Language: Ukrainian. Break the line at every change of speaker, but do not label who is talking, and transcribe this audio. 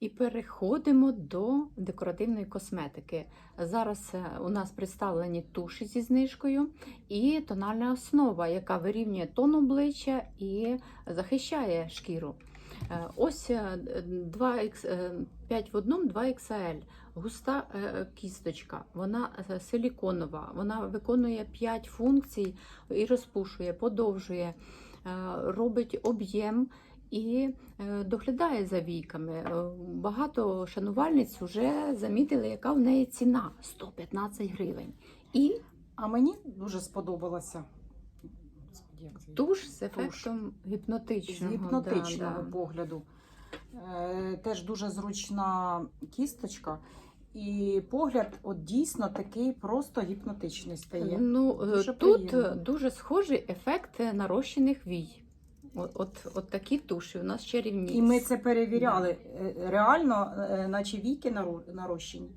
І переходимо до декоративної косметики. Зараз е, у нас представлені туші зі знижкою і тональна основа, яка вирівнює тон обличчя і захищає шкіру. Е, Ось 2 5 в одному 2 XL. Густа е, кісточка, вона е, силіконова, вона виконує 5 функцій і розпушує, подовжує, е, робить об'єм і е, доглядає за війками. Е, Багато шанувальниць вже замітили, яка в неї ціна 115 гривень. І
А мені дуже сподобалося.
Туш з ефектом
З
гіпнотичного.
гіпнотичного
да,
погляду. Е, теж дуже зручна кісточка. І погляд от дійсно такий просто гіпнотичний стає.
Ну, е,
Дуже
тут
приємно.
е, дуже схожий ефект нарощених вій. От, от, от такі туші у нас чарівні.
І ми це перевіряли. Е, Реально, е, наче віки наро- нарощені.